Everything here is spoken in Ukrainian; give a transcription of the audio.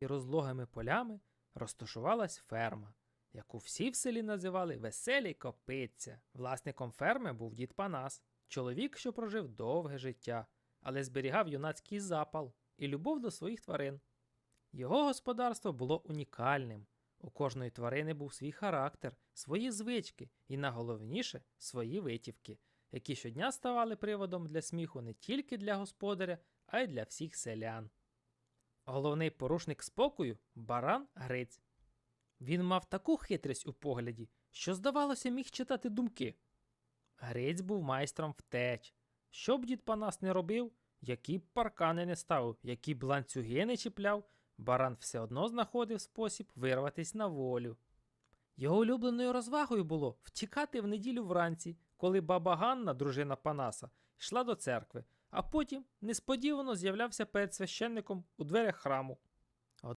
і розлогими полями розташувалась ферма, яку всі в селі називали Веселі Копиця. Власником ферми був дід Панас, чоловік, що прожив довге життя, але зберігав юнацький запал і любов до своїх тварин. Його господарство було унікальним. У кожної тварини був свій характер, свої звички і, найголовніше, свої витівки, які щодня ставали приводом для сміху не тільки для господаря, а й для всіх селян. Головний порушник спокою баран Гриць. Він мав таку хитрість у погляді, що, здавалося, міг читати думки. Гриць був майстром втеч. Що б дід Панас не робив, які б паркани не ставив, які б ланцюги не чіпляв, баран все одно знаходив спосіб вирватись на волю. Його улюбленою розвагою було втікати в неділю вранці, коли баба Ганна, дружина Панаса, йшла до церкви, а потім несподівано з'являвся перед священником у дверях храму.